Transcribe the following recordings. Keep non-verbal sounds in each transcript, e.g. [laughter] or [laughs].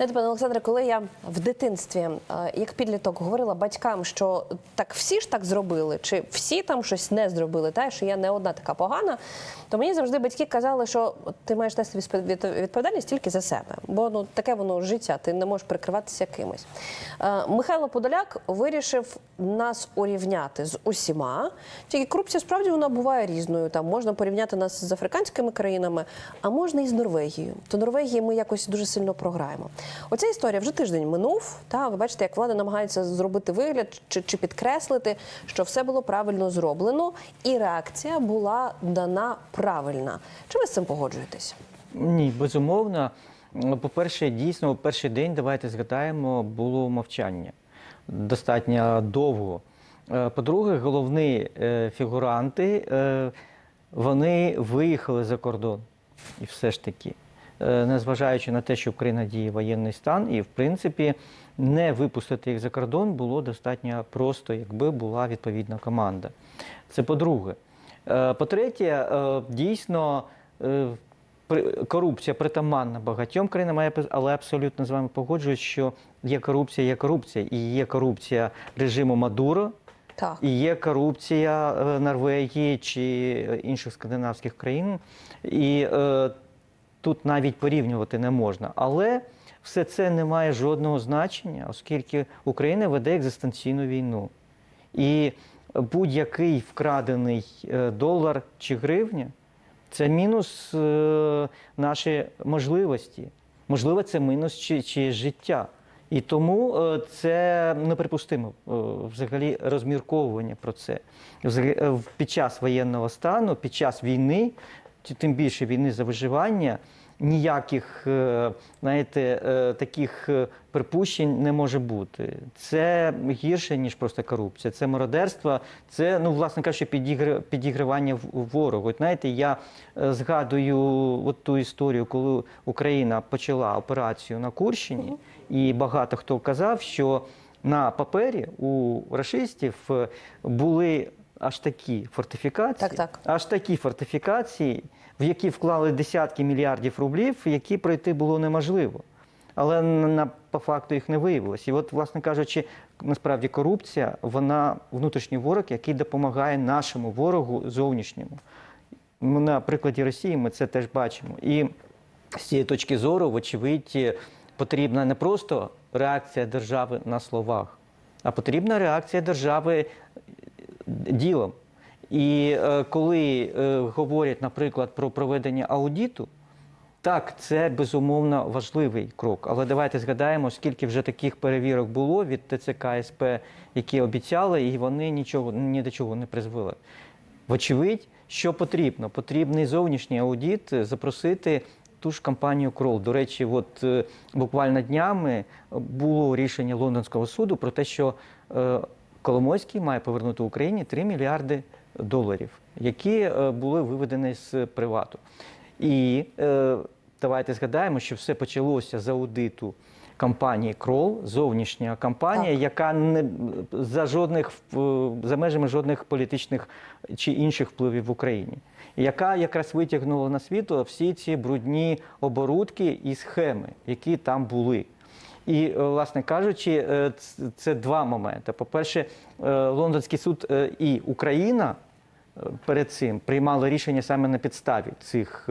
Знаєте, пане Олександре, коли я в дитинстві, е, як підліток, говорила батькам, що так всі ж так зробили, чи всі там щось не зробили, та що я не одна така погана, то мені завжди батьки казали, що ти маєш нести відпо- відповідальність тільки за себе, бо ну таке воно життя, ти не можеш прикриватися кимось. Е, Михайло Подоляк вирішив нас урівняти з усіма. Тільки корупція справді вона буває різною. Там можна порівняти нас з африканськими країнами, а можна і з Норвегією. То Норвегії ми якось дуже сильно програємо. Оця історія вже тиждень минув. Та ви бачите, як влада намагається зробити вигляд чи, чи підкреслити, що все було правильно зроблено, і реакція була дана правильна. Чи ви з цим погоджуєтесь? Ні, безумовно. По-перше, дійсно, перший день, давайте згадаємо, було мовчання достатньо довго. Е, По-друге, головні е, фігуранти е, вони виїхали за кордон. І все ж таки, незважаючи на те, що в Україна діє воєнний стан, і в принципі не випустити їх за кордон було достатньо просто, якби була відповідна команда. Це по-друге. Е, По-третє, е, дійсно. е, корупція притаманна багатьом країнам, але абсолютно з вами погоджуюсь, що є корупція, є корупція, і є корупція режиму Мадуро, Так. і є корупція е, Норвегії чи е, інших скандинавських країн. І е, тут навіть порівнювати не можна. Але все це не має жодного значення, оскільки Україна веде екзистенційну війну. І будь-який вкрадений е, долар чи гривня це мінус е, наші можливості. Можливо, це мінус чи, чи життя. І тому е, це неприпустимо взагалі розмірковування про це. Під час воєнного стану, під час війни, тим більше війни за виживання, ніяких е, знаєте, е, таких е, припущень не може бути. Це гірше, ніж просто корупція. Це мародерство, це, ну, власне кажучи, підігри- підігривання ворогу. От, знаєте, я згадую от ту історію, коли Україна почала операцію на Курщині, і багато хто казав, що на папері у рашистів е, були аж такі фортифікації, Так, так. аж такі фортифікації, в які вклали десятки мільярдів рублів, які пройти було неможливо. Але на, на- по факту їх не виявилось. І от, власне кажучи, насправді корупція, вона внутрішній ворог, який допомагає нашому ворогу зовнішньому. На прикладі Росії ми це теж бачимо. І з цієї точки зору, вочевидь, потрібна не просто реакція держави на словах, а потрібна реакція держави ділом. І е, коли е, говорять, наприклад, про проведення аудіту, так, це безумовно важливий крок. Але давайте згадаємо, скільки вже таких перевірок було від ТЦК СП, які обіцяли, і вони нічого ні до чого не призвели. Вочевидь, що потрібно? Потрібний зовнішній аудіт е, запросити ту ж компанію Крол. До речі, от е, буквально днями було рішення лондонського суду про те, що е, Коломойський має повернути Україні 3 мільярди доларів, які е, були виведені з привату. І е, давайте згадаємо, що все почалося з аудиту компанії Крол, зовнішня компанія, Так. яка не за жодних вп- за межами жодних політичних чи інших впливів в Україні, яка якраз витягнула на світло всі ці брудні оборудки і схеми, які там були. І, е, власне кажучи, е, це два моменти. По-перше, е, Лондонський суд і Україна перед цим приймали рішення саме на підставі цих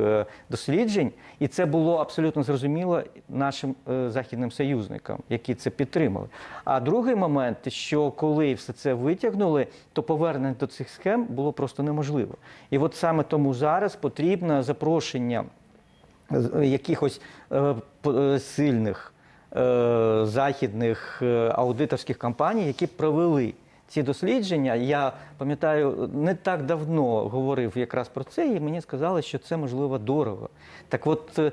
досліджень, і це було абсолютно зрозуміло нашим західним союзникам, які це підтримали. А другий момент, що коли все це витягнули, то повернення до цих схем було просто неможливо. І от саме тому зараз потрібно запрошення якихось сильних західних е, аудиторських компаній, які провели ці дослідження. Я пам'ятаю, не так давно говорив якраз про це, і мені сказали, що це можливо дорого. Так от е,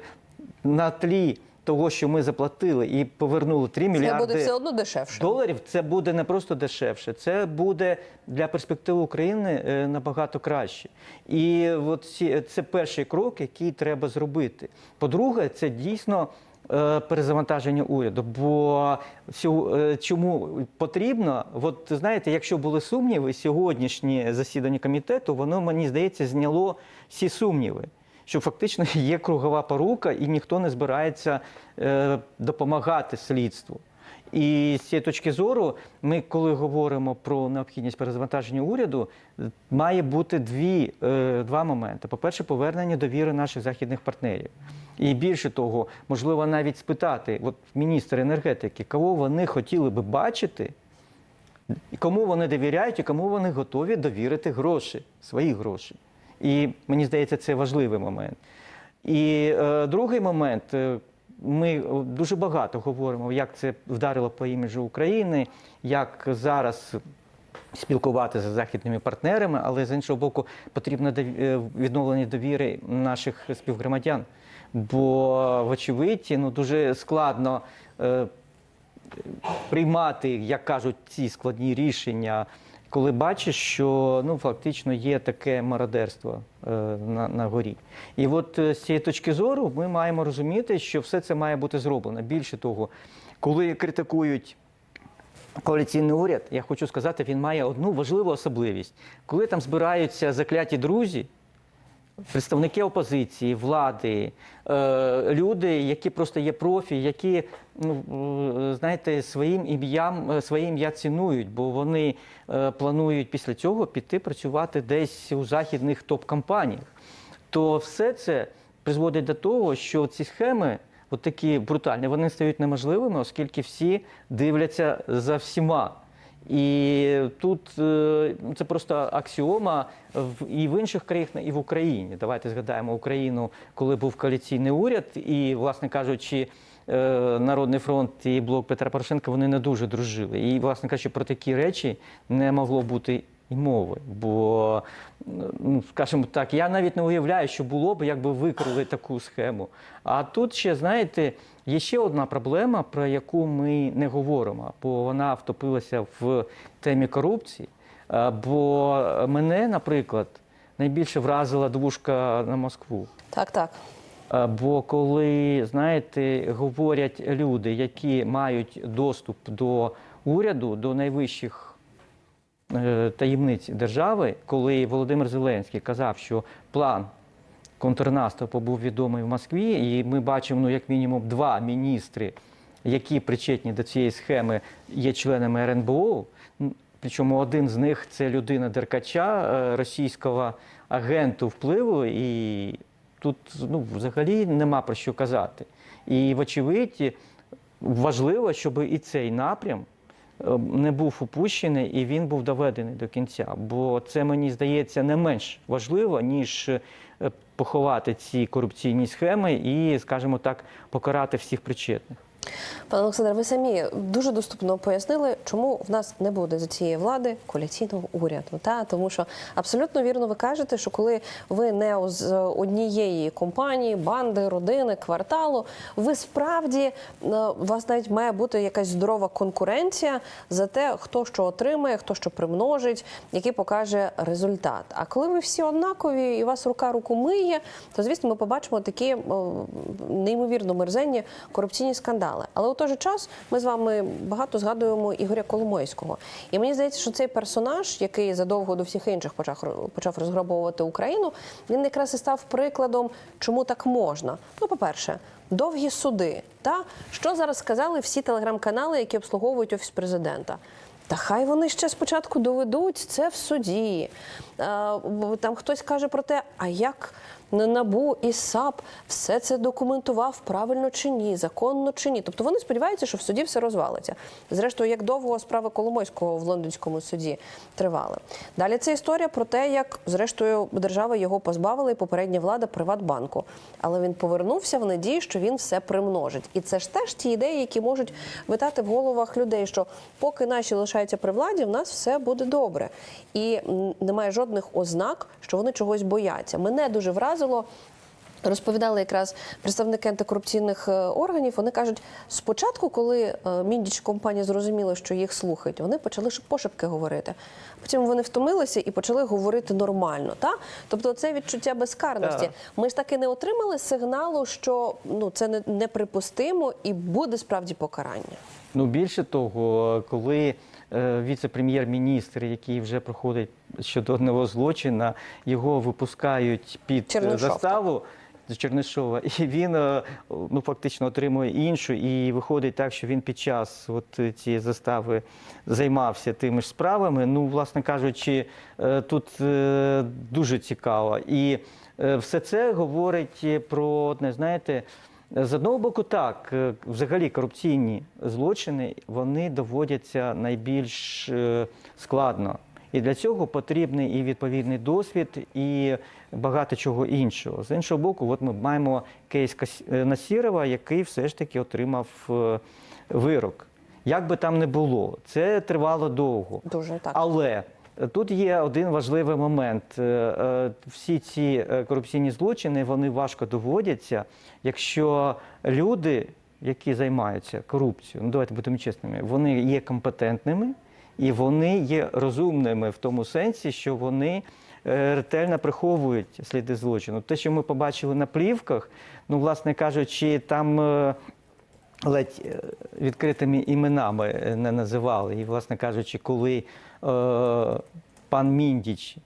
на тлі того, що ми заплатили і повернули 3 Це мільярди буде все одно дешевше. доларів, це буде не просто дешевше, це буде для перспективи України е, набагато краще. І от ці, це перший крок, який треба зробити. По-друге, це дійсно. Е, Перезавантаження уряду, бо е, чому потрібно? От знаєте, якщо були сумніви, сьогоднішнє засідання комітету, воно мені здається зняло всі сумніви. що фактично [laughs] є кругова порука, і ніхто не збирається е, допомагати слідству. І з цієї точки зору, ми, коли говоримо про необхідність перезавантаження уряду, має бути дві, е, два моменти. По-перше, повернення довіри наших західних партнерів. І більше того, можливо, навіть спитати от міністр енергетики, кого вони хотіли би бачити, кому вони довіряють, і кому вони готові довірити гроші, свої гроші. І мені здається, це важливий момент. І е, другий момент. е, Ми дуже багато говоримо, як це вдарило по іміджу України, як зараз спілкуватися з західними партнерами, але з іншого боку, потрібно е, відновлення довіри наших співгромадян. Бо, вочевидь, ну дуже складно е, приймати, як кажуть, ці складні рішення, коли бачиш, що ну фактично є таке мародерство е, на, на горі. І от е, з цієї точки зору ми маємо розуміти, що все це має бути зроблено. Більше того, коли критикують. Коаліційний уряд, я хочу сказати, він має одну важливу особливість. Коли там збираються закляті друзі, представники опозиції, влади, е, люди, які просто є профі, які ну, е, знаєте, своїм ім'ям е, своє ім'я цінують, бо вони планують після цього піти працювати десь у західних топ-компаніях. То все це призводить до того, що ці схеми. От такі брутальні, вони стають неможливими, оскільки всі дивляться за всіма. І тут е, це просто аксіома і в інших країнах, і в Україні. Давайте згадаємо Україну, коли був коаліційний уряд, і, власне кажучи, е, Народний фронт і блок Петра Порошенка вони не дуже дружили. І, власне кажучи, про такі речі не могло бути і мови. Бо, ну, скажімо так, я навіть не уявляю, що було б, якби викрили таку схему. А тут ще, знаєте, є ще одна проблема, про яку ми не говоримо, бо вона втопилася в темі корупції. Бо мене, наприклад, найбільше вразила двушка на Москву. Так, так. Бо коли, знаєте, говорять люди, які мають доступ до уряду, до найвищих таємниць держави, коли Володимир Зеленський казав, що план контрнаступу був відомий в Москві, і ми бачимо, ну, як мінімум, два міністри, які причетні до цієї схеми, є членами РНБО. Причому один з них це людина Деркача, е, російського агенту впливу, і тут ну, взагалі нема про що казати. І, вочевидь, важливо, щоб і цей напрям е, не був упущений і він був доведений до кінця. Бо це мені здається не менш важливо, ніж е, поховати ці корупційні схеми і, скажімо так, покарати всіх причетних. Пане Олександре, ви самі дуже доступно пояснили, чому в нас не буде за цієї влади коаліційного уряду. Та тому, що абсолютно вірно ви кажете, що коли ви не з однієї компанії, банди, родини, кварталу, ви справді е, у вас навіть має бути якась здорова конкуренція за те, хто що отримає, хто що примножить, який покаже результат. А коли ви всі однакові і у вас рука руку миє, то звісно ми побачимо такі неймовірно мерзенні корупційні скандали. Але у той же час ми з вами багато згадуємо Ігоря Коломойського. І мені здається, що цей персонаж, який задовго до всіх інших почав почав розграбовувати Україну, він якраз і став прикладом, чому так можна. Ну, по-перше, довгі суди. Та що зараз сказали всі телеграм-канали, які обслуговують офіс президента. Та хай вони ще спочатку доведуть це в суді. Там хтось каже про те, а як НАБУ і САП все це документував правильно чи ні, законно чи ні. Тобто вони сподіваються, що в суді все розвалиться. Зрештою, як довго справи Коломойського в лондонському суді тривали. Далі це історія про те, як зрештою держава його позбавила і попередня влада Приватбанку. Але він повернувся в надії, що він все примножить. І це ж теж ті ідеї, які можуть витати в головах людей, що поки наші лишаються при владі, в нас все буде добре. І немає жодних ознак, що вони чогось бояться. Мене дуже вразило. Розповідали якраз представники антикорупційних е, органів. Вони кажуть, спочатку, коли е, міндіч компанія зрозуміли, що їх слухають, вони почали пошепки говорити. Потім вони втомилися і почали говорити нормально. Та? Тобто це відчуття безкарності. Ми ж таки не отримали сигналу, що ну це не- неприпустимо і буде справді покарання. Ну більше того, коли е, віце-прем'єр-міністр, який вже проходить щодо одного злочина, його випускають під е, Чернишов, заставу. Чернишова, і він е, ну фактично отримує іншу, і виходить так, що він під час от цієї застави займався тими ж справами. Ну, власне кажучи, е, тут е, дуже цікаво. І е, все це говорить про одне, знаєте. З одного боку, так, е, взагалі корупційні злочини вони доводяться найбільш е, складно. І для цього потрібний і відповідний досвід, і багато чого іншого. З іншого боку, от ми маємо кейс е, Насірова, який все ж таки отримав вирок. Як би там не було, це тривало довго. Дуже так. Але тут є один важливий момент. Е, е, Всі ці е, корупційні злочини вони важко доводяться, якщо люди, які займаються корупцією, ну давайте будемо чесними, вони є компетентними і вони є розумними в тому сенсі, що вони ретельно приховують сліди злочину. Те, що ми побачили на плівках, ну, власне кажучи, там. Ледь е, відкритими іменами е, не називали. І, власне кажучи, коли е, пан Міндіч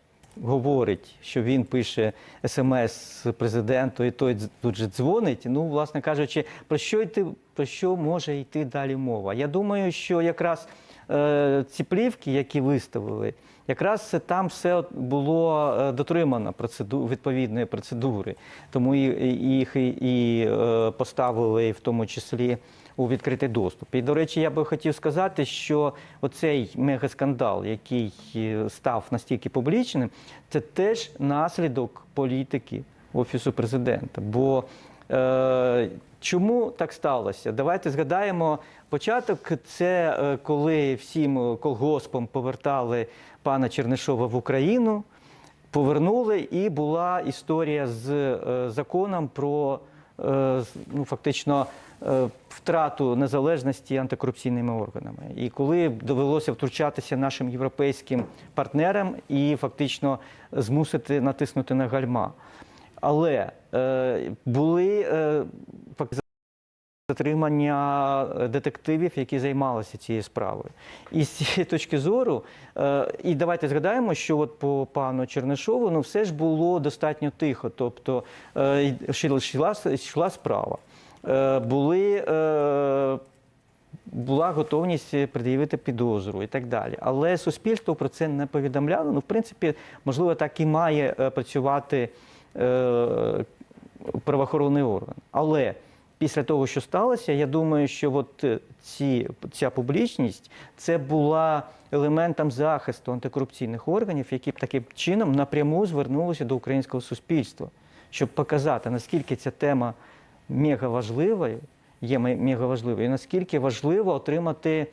говорить, що він пише смс президенту, і той тут же дзвонить. Ну, власне кажучи, про що йти, про що може йти далі мова? Я думаю, що якраз е, ці плівки, які виставили, якраз це там все було е, дотримано процеду, відповідної процедури. Тому і, і- їх і, і е, поставили в тому числі у відкритий доступ. І, до речі, я би хотів сказати, що оцей мегаскандал, який е, став настільки публічним, це теж наслідок політики Офісу президента. Бо чому так сталося? Давайте згадаємо початок. Це е, коли всім колгоспам повертали пана Чернишова в Україну. Повернули, і була історія з е, законом про е, ну, фактично е, втрату незалежності антикорупційними органами. І коли довелося втручатися нашим європейським партнерам і фактично змусити натиснути на гальма. Але е, були е, затримання детективів, які займалися цією справою. І з цієї точки зору, е, і давайте згадаємо, що от по пану Чернишову ну, все ж було достатньо тихо. Тобто е, йшла, йшла, справа. Е, Були. е, Була готовність пред'явити підозру і так далі. Але суспільство про це не повідомляло. Ну, в принципі, можливо, так і має е, працювати правоохоронний орган. Але після того, що сталося, я думаю, що от е, ці, ця публічність це була елементом захисту антикорупційних органів, які б таким чином напряму звернулися до українського суспільства, щоб показати, наскільки ця тема мега важливою, є мега важливою, і наскільки важливо отримати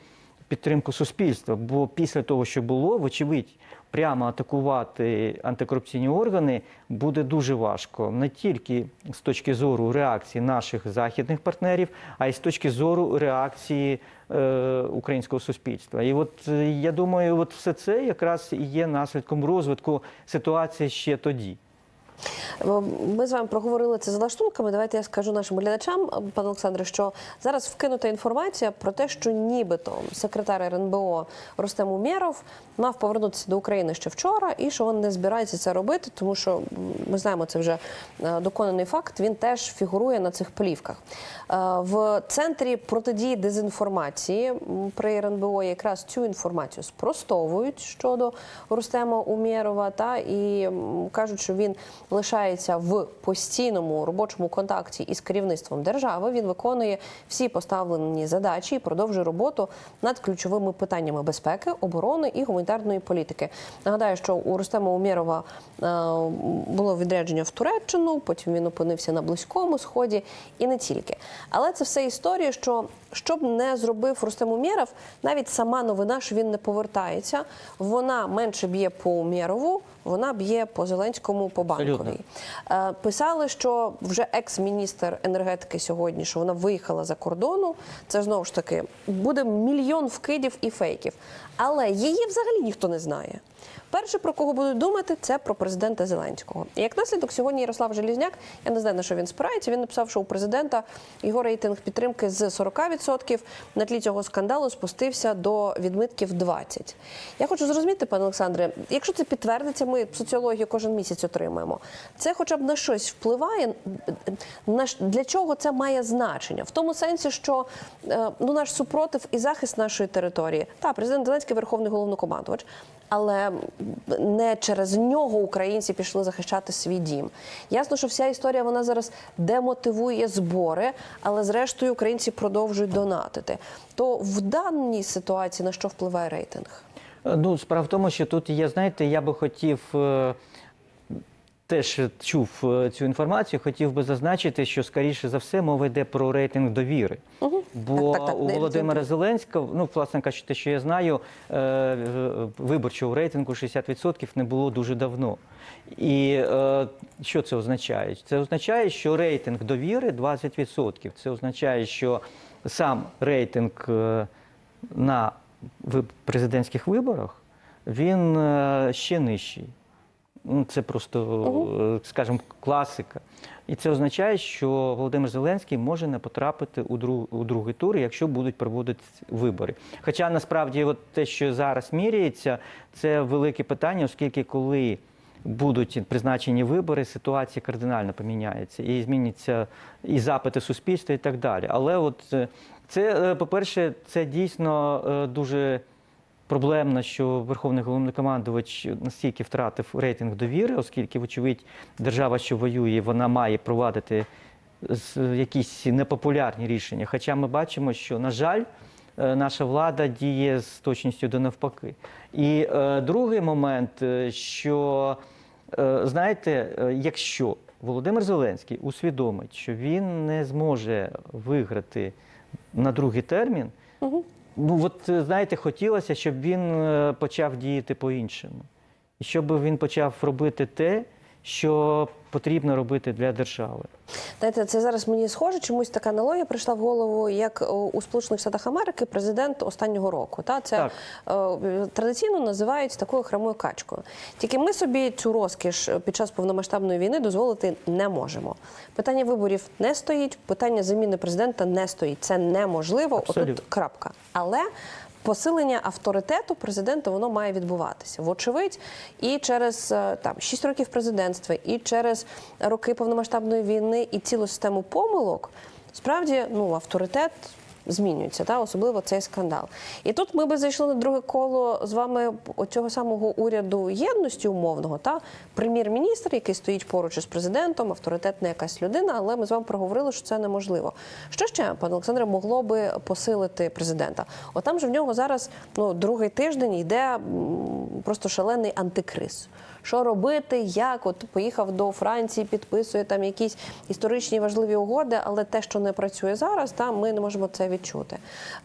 підтримку суспільства. Бо після того, що було, вочевидь, прямо атакувати антикорупційні органи буде дуже важко не тільки з точки зору реакції наших західних партнерів, а й з точки зору реакції е, українського суспільства. І от е, я думаю, от все це якраз і є наслідком розвитку ситуації ще тоді. Ми з вами проговорили це за лаштунками. Давайте я скажу нашим глядачам, пане Олександре, що зараз вкинута інформація про те, що нібито секретар РНБО Рустем Умєров мав повернутися до України ще вчора, і що він не збирається це робити, тому що ми знаємо, це вже е, доконаний факт. Він теж фігурує на цих плівках. Е, В центрі протидії дезінформації при РНБО якраз цю інформацію спростовують щодо Рустема Умєрова та і кажуть, що він лишається в постійному робочому контакті із керівництвом держави. Він виконує всі поставлені задачі і продовжує роботу над ключовими питаннями безпеки, оборони і гуманітарної політики. Нагадаю, що у Рустема Умєрова е, було відрядження в Туреччину, потім він опинився на близькому сході і не тільки. Але це все історія, що що б не зробив Рустем Умєров, навіть сама новина, що він не повертається, вона менше б'є по Умєрову, вона б'є по Зеленському, по банковій. Е, Писали, що вже екс-міністр енергетики сьогодні, що вона виїхала за кордону. Це знову ж таки буде мільйон вкидів і фейків. Але її взагалі ніхто не знає. Перше, про кого будуть думати, це про президента Зеленського. І як наслідок, сьогодні Ярослав Желізняк, я не знаю на що він спирається. Він написав, що у президента його рейтинг підтримки з 40% на тлі цього скандалу спустився до відмитків 20%. Я хочу зрозуміти, пане Олександре, якщо це підтвердиться, ми соціологію кожен місяць отримаємо. Це хоча б на щось впливає. Для чого це має значення? В тому сенсі, що е, ну наш супротив і захист нашої території. Та президент Зеленський верховний головнокомандувач. Але не через нього українці пішли захищати свій дім. Ясно, що вся історія вона зараз демотивує збори, але зрештою українці продовжують донатити. То в даній ситуації на що впливає рейтинг? Е, Ну, справа в тому, що тут є, знаєте, я би хотів. Теж чув е, цю інформацію, хотів би зазначити, що скоріше за все мова йде про рейтинг довіри. Бо Так, так, так, у Володимира. Зеленського, ну власне кажучи, те, що я знаю, е, виборчого рейтингу 60% не було дуже давно. І е, що це означає? Це означає, що рейтинг довіри 20%. Це означає, що сам рейтинг на президентських виборах він ще нижчий. Ну, Це просто, е, скажімо, класика. І це означає, що Володимир Зеленський може не потрапити у, друг, у другий тур, якщо будуть проводити вибори. Хоча насправді, от те, що зараз міряється, це велике питання, оскільки коли будуть призначені вибори, ситуація кардинально поміняється і зміняться і запити суспільства, і так далі. Але от е, це, е, по-перше, це дійсно дуже проблемно, що Верховний головнокомандувач настільки втратив рейтинг довіри, оскільки, вочевидь, держава, що воює, вона має провадити якісь непопулярні рішення. Хоча ми бачимо, що, на жаль, е, наша влада діє з точністю до навпаки. І е, другий момент, е, що е, знаєте, е, якщо Володимир Зеленський усвідомить, що він не зможе виграти на другий термін, Ну, от е, знаєте, хотілося, щоб він е, почав діяти по-іншому. І щоб він почав робити те, що потрібно робити для держави. Знаєте, це зараз мені схоже, чомусь така аналогія прийшла в голову, як у Сполучених Штатах Америки президент останнього року. Та це е, традиційно називають такою хромою качкою. Тільки ми собі цю розкіш під час повномасштабної війни дозволити не можемо. Питання виборів не стоїть, питання заміни президента не стоїть. Це неможливо. Отут крапка. Але посилення авторитету президента воно має відбуватися. Вочевидь, і через е, там 6 років президентства, і через роки повномасштабної війни, і цілу систему помилок, справді ну авторитет. Змінюється, та особливо цей скандал. І тут ми би зайшли на друге коло з вами оцього самого уряду єдності умовного, та прем'єр-міністр, який стоїть поруч із президентом, авторитетна якась людина, але ми з вами проговорили, що це неможливо. Що ще, пане Олександре, могло би посилити президента? От там же в нього зараз ну другий тиждень йде просто шалений антикриз. Що робити, як от поїхав до Франції, підписує там якісь історичні важливі угоди, але те, що не працює зараз, там ми не можемо це відчути.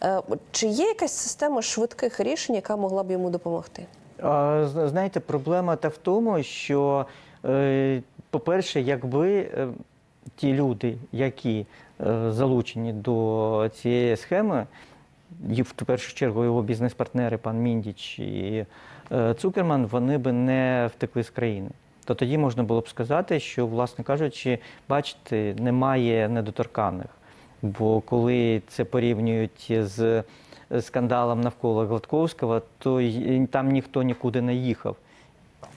Е, Чи є якась система швидких рішень, яка могла б йому допомогти? Знаєте, проблема та в тому, що, е, по-перше, якби е, ті люди, які залучені до цієї схеми, в першу чергу його бізнес-партнери, пан Міндіч і е, Цукерман, вони би не втекли з країни. То тоді можна було б сказати, що, власне кажучи, бачите, немає недоторканих. Бо коли це порівнюють з скандалом навколо Гладковського, то там ніхто нікуди не їхав.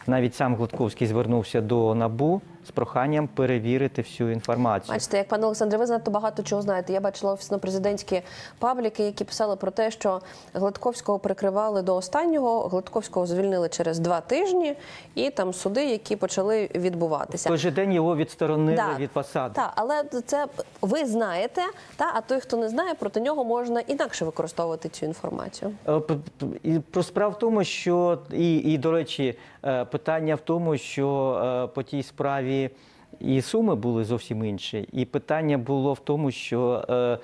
Навіть сам Гладковський звернувся до НАБУ з проханням перевірити всю інформацію. Бачите, як пане Олександре, ви занадто багато чого знаєте. Я бачила офісно-президентські пабліки, які писали про те, що Гладковського прикривали до останнього. Гладковського звільнили через два тижні, і там суди, які почали В відбуватися. той же день його відсторонили Да. від посади. Так, але це ви знаєте, та а той, хто не знає, проти нього можна інакше використовувати цю інформацію. Е, про справа в тому, що і, і до речі, е, питання в тому, що е, по тій справі і суми були зовсім інші. І питання було в тому, що е,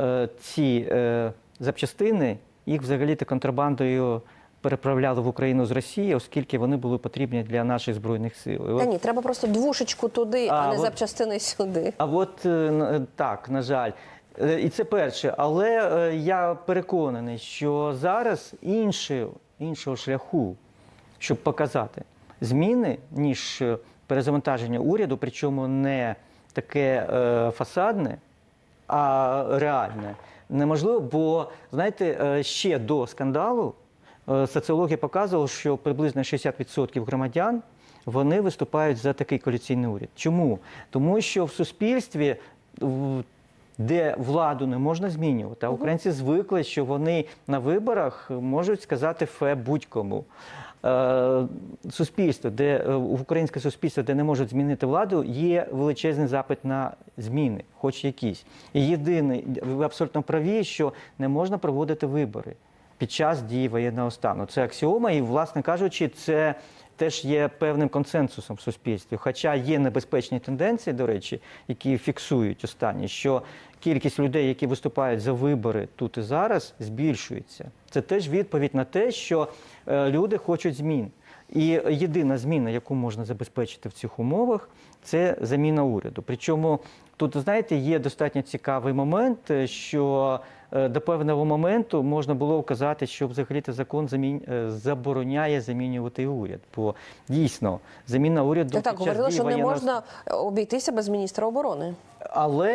е, ці е, запчастини їх взагалі-то контрабандою переправляли в Україну з Росії, оскільки вони були потрібні для наших збройних сил. Та ні, треба просто двушечку туди, а, А, не от- запчастини сюди. А от е, так, на жаль. Е, І це перше. Але е, я переконаний, що зараз іншого, іншого шляху щоб показати зміни, ніж е, перезавантаження уряду, причому не таке е, фасадне, а реальне. Неможливо, бо знаєте, е, ще до скандалу е, соціологія показувала, що приблизно 60% громадян вони виступають за такий коаліційний уряд. Чому? Тому що в суспільстві. Де владу не можна змінювати, а українці звикли, що вони на виборах можуть сказати фе будь-кому. Е, суспільство, де е, в українське суспільство, де не можуть змінити владу, є величезний запит на зміни, хоч якісь. І єдине, ви абсолютно праві, що не можна проводити вибори під час дії воєнного стану. Це аксіома, і, власне кажучи, це теж є певним консенсусом в суспільстві. Хоча є небезпечні тенденції, до речі, які фіксують останні, що кількість людей, які виступають за вибори тут і зараз, збільшується. Це теж відповідь на те, що е, люди хочуть змін. І єдина зміна, яку можна забезпечити в цих умовах, це заміна уряду. Причому тут, знаєте, є достатньо цікавий момент, е, що е, до певного моменту можна було вказати, що взагалі-то закон замін... е, забороняє замінювати уряд. Бо дійсно заміна уряду Так, так під час говорили, що не воєнного можна обійтися без міністра оборони. але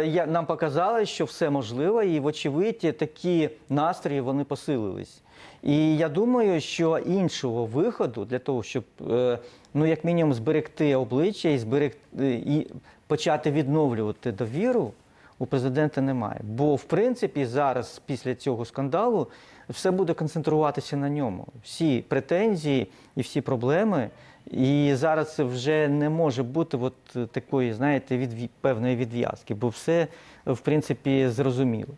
е, я, нам показали, що все можливо, і вочевидь такі настрої вони посилились. І я думаю, що іншого виходу для того, щоб е, ну як мінімум зберегти обличчя і зберегти і почати відновлювати довіру. У президента немає. Бо, в принципі, зараз, після цього скандалу, все буде концентруватися на ньому. Всі претензії і всі проблеми. І зараз вже не може бути от такої, знаєте, від певної відв'язки, бо все, в принципі, зрозуміло.